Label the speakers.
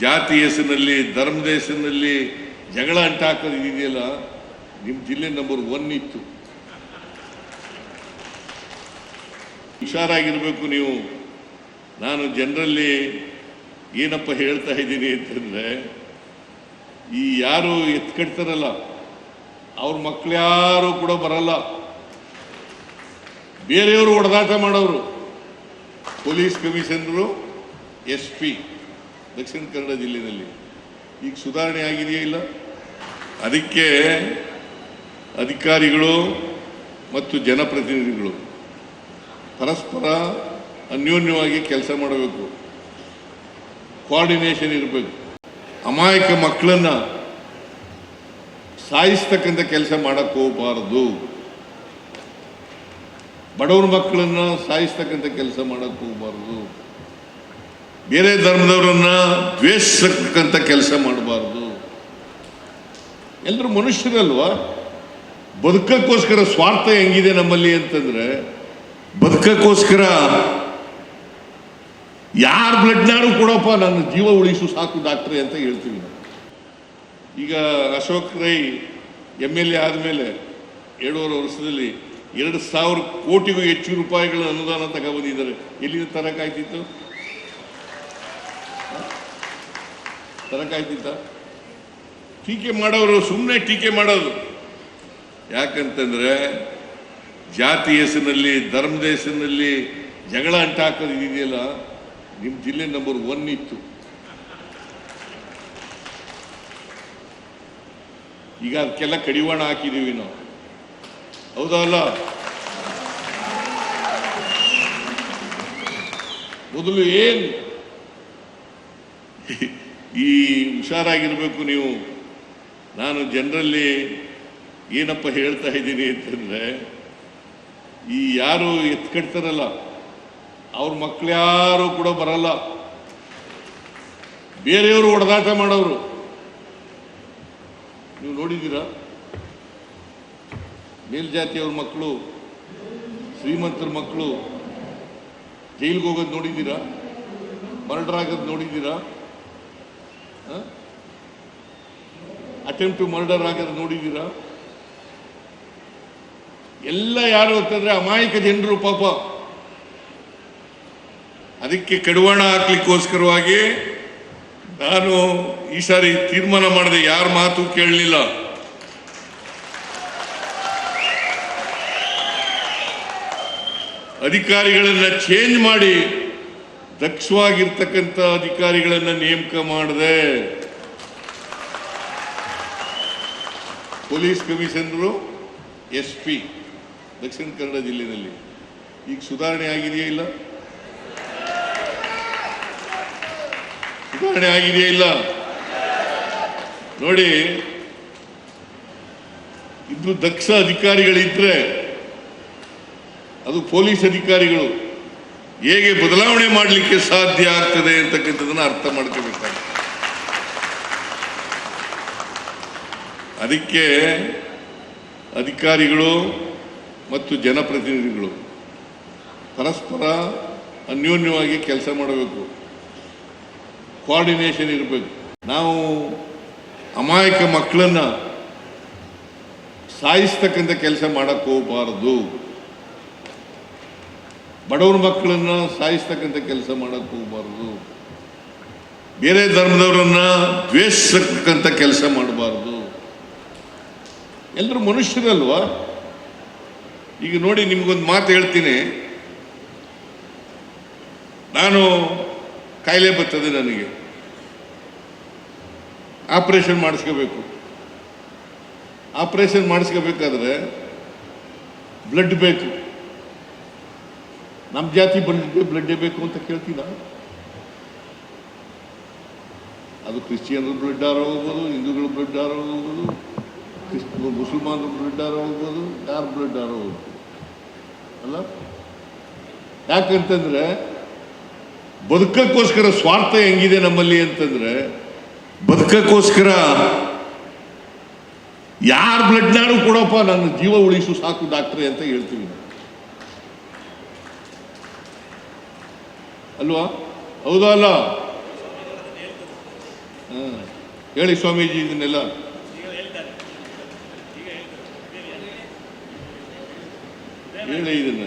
Speaker 1: ಜಾತಿ ಹೆಸರಿನಲ್ಲಿ, ಧರ್ಮದ ಹೆಸರಿನಲ್ಲಿ ಜಗಳ ಅಂಟಾಕೋದು ಇದೆಯಲ್ಲ? ನಿಮ್ಮ ಜಿಲ್ಲೆ ನಂಬರ್ ಒನ್ ಇತ್ತು. ಹುಷಾರಾಗಿರಬೇಕು ನೀವು. ನಾನು ಜನರಲ್ಲಿ ಏನಪ್ಪ ಹೇಳ್ತಾ ಇದ್ದೀನಿ ಅಂತಂದರೆ, ಈ ಯಾರು ಎತ್ಕಡ್ತಾರಲ್ಲ, ಅವ್ರ ಮಕ್ಳು ಯಾರು ಕೂಡ ಬರಲ್ಲ. ಬೇರೆಯವರು ಹೊಡೆದಾಟ ಮಾಡೋರು. Police commissioner, S P. Dakshina Kannada ಜಿಲ್ಲೆಯಲ್ಲಿ. ಈಗ ಸುಧಾರಣೆ ಆಗಿದೆಯೇ ಇಲ್ಲ? ಅದಕ್ಕೆ ಅಧಿಕಾರಿಗಳು ಮತ್ತು ಜನಪ್ರತಿನಿಧಿಗಳು ಪರಸ್ಪರ ಅನ್ಯೋನ್ಯವಾಗಿ ಕೆಲಸ ಮಾಡಬೇಕು. ಕೋಆರ್ಡಿನೇಷನ್ ಇರಬೇಕು. ಅಮಾಯಕ ಮಕ್ಕಳನ್ನು ಸಾಯಿಸ್ತಕ್ಕಂಥ ಕೆಲಸ ಮಾಡಕ್ಕೆ ಹೋಗಬಾರದು. ಬಡವ್ರ ಮಕ್ಕಳನ್ನು ಸಾಯಿಸ್ತಕ್ಕಂಥ ಕೆಲಸ ಮಾಡಕ್ಕೆ ಹೋಗಬಾರದು. ಬೇರೆ ಧರ್ಮದವರನ್ನ ದ್ವೇಷಿಸತಕ್ಕಂಥ ಕೆಲಸ ಮಾಡಬಾರ್ದು. ಎಲ್ಲರೂ ಮನುಷ್ಯರಲ್ವಾ? ಬದುಕಕ್ಕೋಸ್ಕರ ಸ್ವಾರ್ಥ ಹೆಂಗಿದೆ ನಮ್ಮಲ್ಲಿ ಅಂತಂದ್ರೆ, ಬದುಕಕ್ಕೋಸ್ಕರ ಯಾರ ಬ್ಲಡ್ನಾರು ಕೊಡಪ್ಪ, ನನ್ನ ಜೀವ ಉಳಿಸು ಸಾಕು ಡಾಕ್ಟ್ರೆ ಅಂತ ಹೇಳ್ತೀವಿ ನಾವು. ಈಗ Ashok Rai M L A ಆದಮೇಲೆ ಏಳುವರೆ ವರ್ಷದಲ್ಲಿ ಎರಡು ಸಾವಿರ ಕೋಟಿಗೂ ಹೆಚ್ಚು ರೂಪಾಯಿಗಳ ಅನುದಾನ ತಗೊಬಂದಿದ್ದಾರೆ. ಎಲ್ಲಿಂದ ತರಕಾಯ್ತಿತ್ತು ತರಕಾಯ್ತಿತ್ತ ಟೀಕೆ ಮಾಡೋರು ಸುಮ್ಮನೆ ಟೀಕೆ ಮಾಡೋದು. ಯಾಕಂತಂದ್ರೆ ಜಾತಿ ಹೆಸರಿನಲ್ಲಿ, ಧರ್ಮದ ಹೆಸರಿನಲ್ಲಿ ಜಗಳ ಅಂಟಾಕೋದು ಇದೆಯಲ್ಲ ನಿಮ್ಮ ಜಿಲ್ಲೆ ನಂಬರ್ ಒನ್ ಇತ್ತು. ಈಗ ಅದಕ್ಕೆಲ್ಲ ಕಡಿವಾಣ ಹಾಕಿದೀವಿ ನಾವು. ಹೌದಲ್ಲ ಮೊದಲು ಏನ್? ಈ ಹುಷಾರಾಗಿರಬೇಕು ನೀವು. ನಾನು ಜನರಲ್ಲಿ ಏನಪ್ಪ ಹೇಳ್ತಾ ಇದ್ದೀನಿ ಅಂತಂದರೆ, ಈ ಯಾರು ಎತ್ಕಡ್ತಾರಲ್ಲ, ಅವ್ರ ಮಕ್ಳು ಯಾರು ಕೂಡ ಬರಲ್ಲ. ಬೇರೆಯವರು ಹೊಡೆದಾಟ ಮಾಡೋರು. ನೀವು ನೋಡಿದ್ದೀರಾ? ಮೇಲ್ಜಾತಿಯವ್ರ ಮಕ್ಕಳು ಶ್ರೀಮಂತರ ಮಕ್ಕಳು ಜೈಲಿಗೆ ಹೋಗೋದು ನೋಡಿದ್ದೀರಾ? ಮರ್ಡರ್ ಆಗೋದು ನೋಡಿದ್ದೀರಾ? ಅಟೆಂಪ್ಟ್ ಟು ಮರ್ಡರ್ ಆಗೋದು ನೋಡಿದ್ದೀರಾ? ಎಲ್ಲ ಯಾರು ಅಂತಂದ್ರೆ ಅಮಾಯಕ ಜನರು ಪಾಪ. ಅದಕ್ಕೆ ಕಡಿವಾಣ ಹಾಕ್ಲಿಕ್ಕೋಸ್ಕರವಾಗಿ ನಾನು ಈ ಸಾರಿ ತೀರ್ಮಾನ ಮಾಡಿದೆ, ಯಾರ ಮಾತು ಕೇಳಲಿಲ್ಲ. ಅಧಿಕಾರಿಗಳನ್ನ ಚೇಂಜ್ ಮಾಡಿ ದಕ್ಷವಾಗಿರ್ತಕ್ಕಂಥ ಅಧಿಕಾರಿಗಳನ್ನ ನೇಮಕ ಮಾಡಿದೆ police commissioner S P Dakshina Kannada ಜಿಲ್ಲೆಯಲ್ಲಿ. ಈಗ ಸುಧಾರಣೆ ಆಗಿದೆಯೇ ಇಲ್ಲ? ಸುಧಾರಣೆ ಆಗಿದೆಯೇ ಇಲ್ಲ? ನೋಡಿ, ಇಬ್ರು ದಕ್ಷ ಅಧಿಕಾರಿಗಳಿದ್ರೆ ಅದು ಪೊಲೀಸ್ ಅಧಿಕಾರಿಗಳು. ಹೇಗೆ ಬದಲಾವಣೆ ಮಾಡಲಿಕ್ಕೆ ಸಾಧ್ಯ ಆಗ್ತದೆ ಅಂತಕ್ಕಂಥದ್ದನ್ನು ಅರ್ಥ ಮಾಡ್ಕೋಬೇಕಾಗ್ತದೆ ಅದಕ್ಕೆ ಅಧಿಕಾರಿಗಳು ಮತ್ತು ಜನಪ್ರತಿನಿಧಿಗಳು ಪರಸ್ಪರ ಅನ್ಯೋನ್ಯವಾಗಿ ಕೆಲಸ ಮಾಡಬೇಕು. ಕೋಆರ್ಡಿನೇಷನ್ ಇರಬೇಕು. ನಾವು ಅಮಾಯಕ ಮಕ್ಕಳನ್ನು ಸಾಯಿಸ್ತಕ್ಕಂಥ ಕೆಲಸ ಮಾಡೋಕ್ಕೆ ಹೋಗಬಾರದು. ಬಡವ್ರ ಮಕ್ಕಳನ್ನ ಸಾಯಿಸ್ತಕ್ಕಂಥ ಕೆಲಸ ಮಾಡಕ್ಕೆ ಹೋಗ್ಬಾರ್ದು. ಬೇರೆ ಧರ್ಮದವರನ್ನ ದ್ವೇಷಿಸತಕ್ಕಂಥ ಕೆಲಸ ಮಾಡಬಾರ್ದು. ಎಲ್ಲರೂ ಮನುಷ್ಯರಲ್ವಾ? ಈಗ ನೋಡಿ ನಿಮ್ಗೊಂದು ಮಾತು ಹೇಳ್ತೀನಿ. ನಾನು ಕಾಯಿಲೆ ಬರ್ತದೆ ನನಗೆ. ಆಪರೇಷನ್ ಮಾಡಿಸ್ಕೋಬೇಕು. ಆಪರೇಷನ್ ಮಾಡಿಸ್ಕೋಬೇಕಾದ್ರೆ ಬ್ಲಡ್ ಬೇಕು. ನಮ್ಮ ಜಾತಿ ಬಂದಿದ್ದೆ ಬ್ಲಡ್ಡೇ ಬೇಕು ಅಂತ ಕೇಳ್ತೀನ ಅದು ಕ್ರಿಶ್ಚಿಯನ್ರ ಬ್ಲಡ್ ಆರೋ ಹೋಗ್ಬೋದು ಹಿಂದೂಗಳ ಬ್ಲಡ್ ಆರೋ ಹೋಗ್ಬೋದು ಕ್ರಿಸ್, ಮುಸಲ್ಮಾನರ ಬ್ಲಡ್ ಆರೋ ಹೋಗ್ಬೋದು ಯಾರ ಬ್ಲಡ್ ಆರೋ ಹೋಗ್ಬೋದು ಅಲ್ಲ? ಯಾಕಂತಂದರೆ ಬದುಕಕ್ಕೋಸ್ಕರ ಸ್ವಾರ್ಥ ಹೆಂಗಿದೆ ನಮ್ಮಲ್ಲಿ ಅಂತಂದ್ರೆ ಬದುಕಕ್ಕೋಸ್ಕರ ಯಾರ ಬ್ಲಡ್ನಾರು ಕೊಡಪ್ಪ, ನನ್ನ ಜೀವ ಉಳಿಸು ಸಾಕು ಡಾಕ್ಟ್ರೆ ಅಂತ ಹೇಳ್ತೀವಿ ಅಲ್ವಾ ಹೌದಾ ಅಲ್ಲ ಹಾಂ ಹೇಳಿ ಸ್ವಾಮೀಜಿ ಇದನ್ನೆಲ್ಲ ಹೇಳಿ ಇದನ್ನ